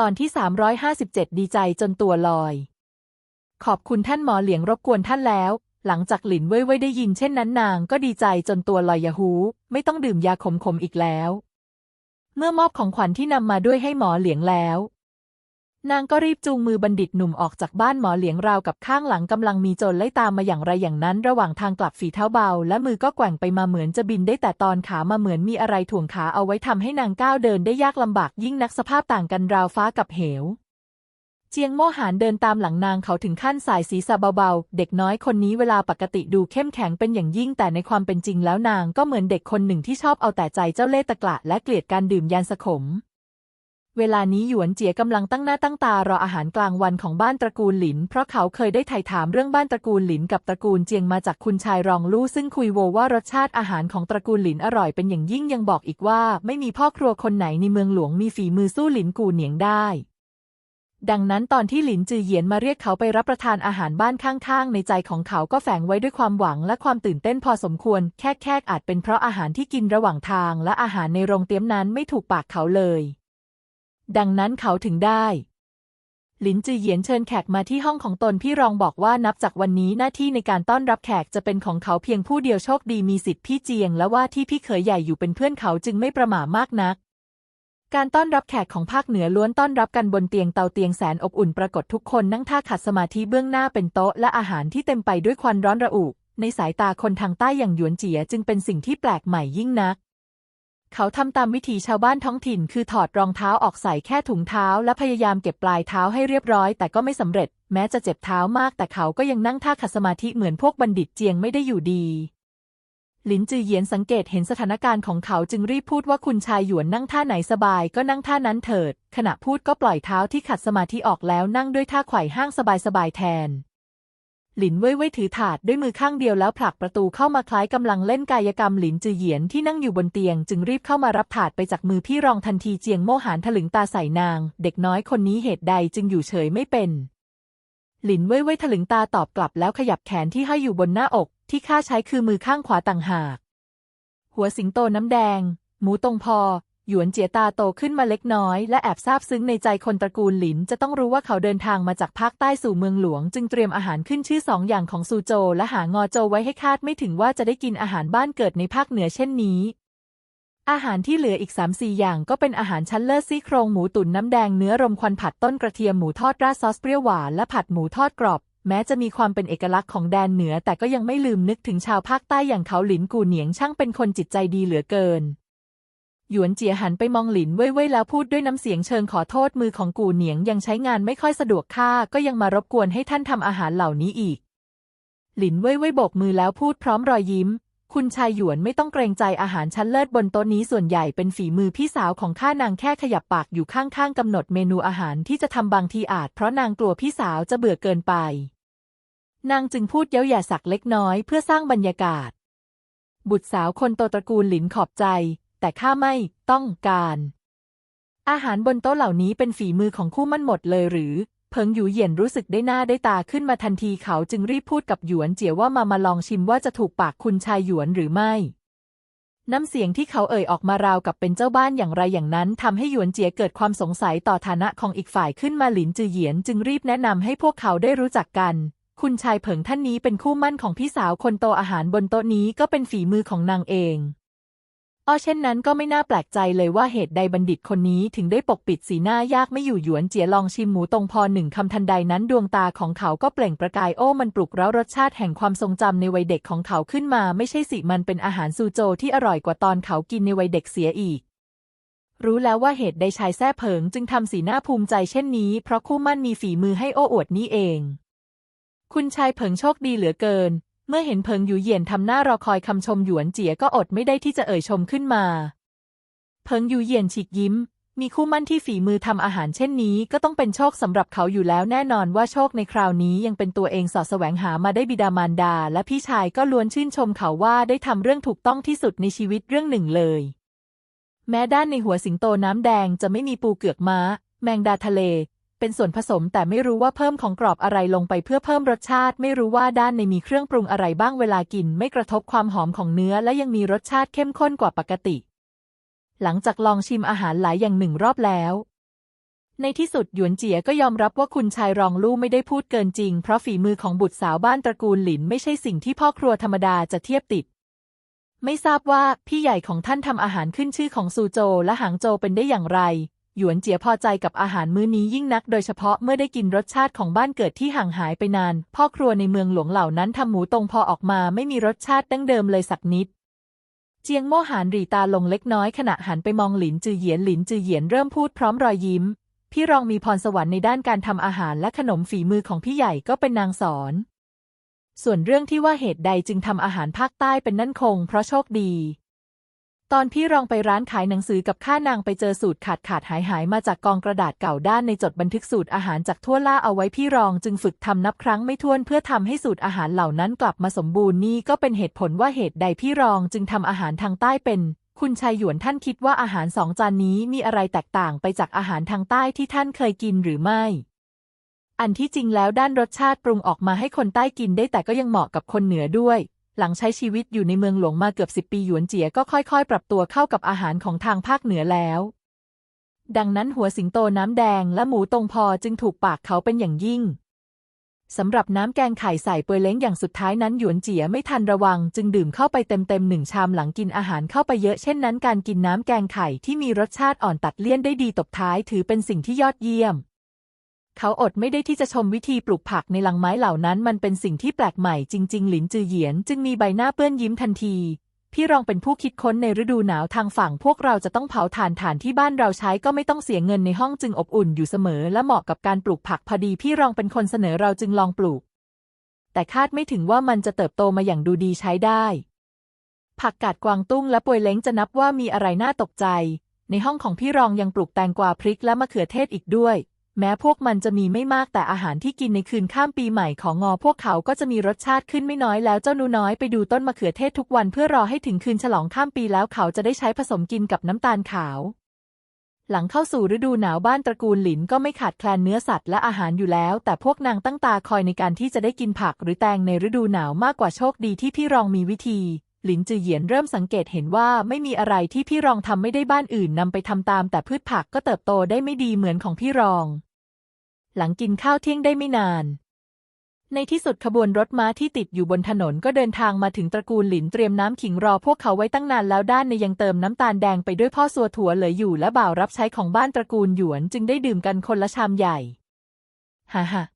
ตอนที่ 357 ดีใจจนตัวลอย ขอบคุณท่านหมอเหลียงรบกวนท่านแล้ว หลังจากหลินเว่ยเว่ยได้ยินเช่นนั้นนางก็ดีใจจนตัวลอยยาฮูไม่ต้องดื่มยาขมขมอีกแล้ว เมื่อมอบของขวัญที่นำมาด้วยให้หมอเหลียงแล้ว นางก็รีบจูงมือบัณฑิตหนุ่มออกจากบ้านหมอเหลียงราวกับข้างหลังกำลังมีโจรไล่ตามมาอย่างไรอย่างนั้น ระหว่างทางกลับฝีเท้าเบา และมือก็แกว่งไปมาเหมือนจะบินได้แต่ตอนขามาเหมือนมีอะไรถ่วงขาเอาไว้ทำให้นางก้าวเดินได้ยากลำบากยิ่งนักสภาพต่างกันราวฟ้ากับเหว เจียงโมหานเดินตามหลังนางเขาถึงขั้นสายศีรษะเบาๆ เด็กน้อยคนนี้เวลาปกติดูเข้มแข็งเป็นอย่างยิ่งแต่ในความเป็นจริงแล้วนางก็เหมือนเด็กคนหนึ่งที่ชอบเอาแต่ใจเจ้าเล่ห์ตะกละและเกลียดการดื่มยานสขม เวลานี้หยวนเจียกำลังตั้งหน้าตั้งตารออาหารกลางวันของบ้านตระกูลหลิน เพราะเขาเคยได้ไถ่ถามเรื่องบ้านตระกูลหลินกับตระกูลเจียงมาจากคุณชายรองลู่ซึ่งคุยโวว่ารสชาติอาหารของตระกูลหลินอร่อยเป็นอย่างยิ่งยังบอกอีกว่า ไม่มีพ่อครัวคนไหนในเมืองหลวงมีฝีมือสู้หลินกูเหนียงได้ดังนั้นตอนที่หลินจือเหยียนมาเรียกเขาไปรับประทานอาหารบ้านข้างๆ ในใจของเขาก็แฝงไว้ด้วยความหวังและความตื่นเต้นพอสมควร แค่แค่อาจเป็นเพราะอาหารที่กินระหว่างทาง และอาหารในโรงเตรียมนั้นไม่ถูกปากเขาเลย ดังนั้นเขาถึงได้หลินจือเหยียนเชิญแขกมาที่ห้องของตนพี่รองบอกว่านับจากวันนี้หน้าที่ในการต้อนรับแขกจะเป็นของเขาเพียงผู้เดียวโชคดีมีสิทธิ์พี่เจียง และว่าที่พี่เขยใหญ่อยู่เป็นเพื่อนเขาจึงไม่ประหม่ามากนัก การต้อนรับแขกของภาคเหนือล้วนต้อนรับกันบนเตียงเตาเตียงแสนอบอุ่นปรากฏทุกคนนั่งท่าขัดสมาธิเบื้องหน้าเป็นโต๊ะและอาหารที่เต็มไปด้วยควันร้อนระอุในสายตาคนทางใต้อย่างหยวนเจียจึงเป็นสิ่งที่แปลกใหม่ยิ่งนัก เขาทำตามวิถีชาวบ้านท้องถิ่น คือถอดรองเท้าออกใส่แค่ถุงเท้า และพยายามเก็บปลายเท้าให้เรียบร้อย แต่ก็ไม่สำเร็จ แม้จะเจ็บเท้ามาก แต่เขาก็ยังนั่งท่าขัดสมาธิเหมือนพวกบัณฑิตเจียงไม่ได้อยู่ดีหลินจือเหยียนสังเกตเห็นสถานการณ์ของเขาจึงรีบพูดว่าคุณชายหยวนนั่งท่าไหนสบายก็นั่งท่านั้นเถิด ขณะพูดก็ปล่อยเท้าที่ขัดสมาธิออกแล้วนั่งด้วยท่าไขว่ห้างสบายๆแทน หลินเว่ยเว่ยถือถาดด้วยมือข้างเดียวแล้วผลักประตูเข้ามาคล้ายกำลังเล่นกายกรรมหลินจือเหยียนที่นั่งอยู่บนเตียง จึงรีบเข้ามารับถาดไปจากมือพี่รองทันทีเจียงโมหานถลึงตาใส่นาง เด็กน้อยคนนี้เหตุใดจึงอยู่เฉยไม่เป็น หลินเว่ยเว่ยถลึงตาตอบกลับแล้วขยับแขนที่ให้อยอยู่บนหน้าอก ที่ข้าใช้คือมือข้างขวาต่างหาก หัวสิงโตน้ำแดง หมูตรงพอ หยวนเจียตาโตขึ้นมาเล็กน้อย และแอบซาบซึ้งในใจคนตระกูลหลิน จะต้องรู้ว่าเขาเดินทางมาจากภาคใต้สู่เมืองหลวง จึงเตรียมอาหารขึ้นชื่อสองอย่างของซูโจและหางอโจไว้ให้คาดไม่ถึงว่าจะได้กินอาหารบ้านเกิดในภาคเหนือเช่นนี้ อาหารที่เหลืออีก3-4อย่างก็เป็นอาหารชั้นเลิศซี่โครงหมูตุ๋นน้ำแดงเนื้อรมควันผัดต้นกระเทียมหมูทอดราดซอสเปรี้ยวหวานและผัดหมูทอดกรอบแม้จะมีความเป็นเอกลักษณ์ของแดนเหนือ แต่ก็ยังไม่ลืมนึกถึงชาวภาคใต้อย่างเขาหลินกูเหนียงช่างเป็นคนจิตใจดีเหลือเกิน หยวนเจียหันไปมองหลินเว่ยเว่ยแล้วพูดด้วยน้ำเสียงเชิงขอโทษมือของกูเหนียงยังใช้งานไม่ค่อยสะดวกค่าก็ยังมารบกวนให้ท่านทำอาหารเหล่านี้อีก หลินเว่ยเว่ยโบกมือแล้วพูดพร้อมรอยยิ้ม คุณชายหยวนไม่ต้องเกรงใจอาหารชั้นเลิศบนโต๊ะนี้ส่วนใหญ่เป็นฝีมือพี่สาวของข้านางแค่ขยับปากอยู่ข้างๆกำหนดเมนูอาหารที่จะทำบางทีอาจ เพราะนางกลัวพี่สาวจะเบื่อเกินไป นางจึงพูดเย้าหย่าสักเล็กน้อยเพื่อสร้างบรรยากาศ บุตรสาวคนโตตระกูลหลินขอบใจ แต่ข้าไม่ต้องการ อาหารบนโต๊ะเหล่านี้เป็นฝีมือของคู่มั่นหมดเลยหรือ เพิงหยูเหยียนรู้สึกได้หน้าได้ตาขึ้นมาทันทีเขาจึงรีบพูดกับหยวนเจียว่ามามาลองชิมว่าจะถูกปากคุณชายหยวนหรือไม่ น้ำเสียงที่เขาเอ่ยออกมาราวกับเป็นเจ้าบ้านอย่างไรอย่างนั้นทำให้หยวนเจียเกิดความสงสัยต่อฐานะของอีกฝ่ายขึ้นมาหลินจือเหยียนจึงรีบแนะนำให้พวกเขาได้รู้จักกันคุณชายเผิงท่านนี้เป็นคู่มั่นของพี่สาวคนโตอาหารบนโต๊ะนี้ก็เป็นฝีมือของนางเอง อ้อเช่นนั้นก็ไม่น่าแปลกใจเลยว่าเหตุใดบัณฑิตคนนี้ถึงได้ปกปิดสีหน้ายากไม่อยู่หยวนเจียลองชิมหมูตรงพอหนึ่งคำทันใดนั้นดวงตาของเขาก็เปล่งประกายโอ้มันปลุกเร้ารสชาติแห่งความทรงจำในวัยเด็กของเขาขึ้นมาไม่ใช่สิมันเป็นอาหารซูโจที่อร่อยกว่าตอนเขากินในวัยเด็กเสียอีก รู้แล้วว่าเหตุใดชายแท้เผิงจึงทำสีหน้าภูมิใจเช่นนี้ เพราะคู่มั่นมีฝีมือให้โอ้อวดนี่เอง คุณชายเผิงโชคดีเหลือเกิน มื่อเห็นเพิงหยูเหยียนทำหน้ารอคอยคำชมหยวนเจียก็อดไม่ได้ที่จะเอ่ยชมขึ้นมา เพิงหยูเหยียนฉีกยิ้ม มีคู่มั่นที่ฝีมือทำอาหารเช่นนี้ ก็ต้องเป็นโชคสำหรับเขาอยู่แล้วแน่นอนว่าโชคในคราวนี้ยังเป็นตัวเองสอดแสวงหามาได้บิดามารดา และพี่ชายก็ล้วนชื่นชมเขาว่าได้ทำเรื่องถูกต้องที่สุดในชีวิตเรื่องหนึ่งเลย แม้ด้านในหัวสิงโตน้ำแดงจะไม่มีปูเกือกม้า แมงดาทะเล เป็นส่วนผสมแต่ไม่รู้ว่าเพิ่มของกรอบอะไรลงไปเพื่อเพิ่มรสชาติ ไม่รู้ว่าด้านในมีเครื่องปรุงอะไรบ้างเวลากิน ไม่กระทบความหอมของเนื้อและยังมีรสชาติเข้มข้นกว่าปกติ หลังจากลองชิมอาหารหลายอย่างหนึ่งรอบแล้ว ในที่สุดหยวนเจียก็ยอมรับว่าคุณชายรองลู่ไม่ได้พูดเกินจริง เพราะฝีมือของบุตรสาวบ้านตระกูลหลินไม่ใช่สิ่งที่พ่อครัวธรรมดาจะเทียบติดไม่ทราบว่าพี่ใหญ่ของท่านทำอาหารขึ้นชื่อของซูโจและหางโจเป็นได้อย่างไร หยวนเจียพอใจกับอาหารมื้อนี้ยิ่งนัก โดยเฉพาะเมื่อได้กินรสชาติของบ้านเกิดที่ห่างหายไปนาน พ่อครัวในเมืองหลวงเหล่านั้นทำหมูตรงพอออกมาไม่มีรสชาติดั้งเดิมเลยสักนิด เจียงโม่หานหรีตาลงเล็กน้อยขณะหันไปมองหลินจือเหยียนหลินจือเหยียนเริ่มพูดพร้อมรอยยิ้ม พี่รองมีพรสวรรค์ในด้านการทำอาหารและขนมฝีมือของพี่ใหญ่ก็เป็นนางสอน ส่วนเรื่องที่ว่าเหตุใดจึงทำอาหารภาคใต้เป็นนั่นคง เพราะโชคดี ตอนพี่รองไปร้านขายหนังสือกับข้านางไปเจอสูตรขาดขาดหายหายมาจากกองกระดาษเก่าด้านในจดบันทึกสูตรอาหารจากทั่วล่าเอาไว้พี่รองจึงฝึกทำนับครั้งไม่ถ้วนเพื่อทำให้สูตรอาหารเหล่านั้นกลับมาสมบูรณ์นี่ก็เป็นเหตุผลว่าเหตุใดพี่รองจึงทำอาหารทางใต้เป็น คุณชายหยวนท่านคิดว่าอาหารสองจานนี้มีอะไรแตกต่างไปจากอาหารทางใต้ที่ท่านเคยกินหรือไม่ อันที่จริงแล้วด้านรสชาติปรุงออกมาให้คนใต้กินได้แต่ก็ยังเหมาะกับคนเหนือด้วย หลังใช้ชีวิตอยู่ในเมืองหลวงมาเกือบสิบปีหยวนเจียก็ค่อยๆ ปรับตัวเข้ากับอาหารของทางภาคเหนือแล้ว ดังนั้นหัวสิงโตน้ำแดงและหมูตรงพอจึงถูกปากเขาเป็นอย่างยิ่งสำหรับน้ำแกงไข่ใส่เปยเล้งอย่างสุดท้ายนั้นหยวนเจียไม่ทันระวัง จึงดื่มเข้าไปเต็มๆหนึ่งชามหลังกินอาหารเข้าไปเยอะเช่นนั้นการกินน้ำแกงไข่ที่มีรสชาติอ่อนตัดเลี่ยนได้ดีตบท้ายถือเป็นสิ่งที่ยอดเยี่ยม เขาอดไม่ได้ที่จะชมวิธีปลูกผักในลังไม้เหล่านั้น มันเป็นสิ่งที่แปลกใหม่จริง ๆ หลินจือเหยียนจึงมีใบหน้าเปื้อนยิ้มทันที พี่รองเป็นผู้คิดค้นในฤดูหนาวทางฝั่งพวกเราจะต้องเผาถ่านถ่านที่บ้านเราใช้ก็ไม่ต้องเสียเงินในห้องจึงอบอุ่นอยู่เสมอ และเหมาะกับการปลูกผักพอดีพี่รองเป็นคนเสนอเราจึงลองปลูก แต่คาดไม่ถึงว่ามันจะเติบโตมาอย่างดูดีใช้ได้ ผักกาดกวางตุ้งและปวยเล้งจะนับว่ามีอะไรน่าตกใจ ในห้องของพี่รองยังปลูกแตงกวาพริกและมะเขือเทศอีกด้วย แม้พวกมันจะมีไม่มากแต่อาหารที่กินในคืนข้ามปีใหม่ของงอพวกเขาก็จะมีรสชาติขึ้นไม่น้อยแล้วเจ้าหนูน้อยไปดูต้นมะเขือเทศทุกวันเพื่อรอให้ถึงคืนฉลองข้ามปีแล้วเขาจะได้ใช้ผสมกินกับน้ำตาลขาว หลังเข้าสู่ฤดูหนาวบ้านตระกูลหลินก็ไม่ขาดแคลนเนื้อสัตว์และอาหารอยู่แล้ว แต่พวกนางตั้งตาคอยในการที่จะได้กินผักหรือแตงในฤดูหนาวมากกว่าโชคดีที่พี่รองมีวิธี หลินจือเหยียนเริ่มสังเกตเห็นว่าไม่มีอะไรที่พี่รองทำไม่ได้บ้านอื่นนำไปทำตาม แต่พืชผักก็เติบโตได้ไม่ดีเหมือนของพี่รอง หลังกินข้าวเที่ยงได้ไม่นาน ในที่สุดขบวนรถม้าที่ติดอยู่บนถนนก็เดินทางมาถึงตระกูลหลินเตรียมน้ำขิงรอพวกเขาไว้ตั้งนานแล้วด้านในยังเติมน้ำตาลแดงไปด้วยพ่อสัวถั่วเหลืออยู่และบ่าวรับใช้ของบ้านตระกูลหยวนจึงได้ดื่มกันคนละชามใหญ่ฮ่าฮ่า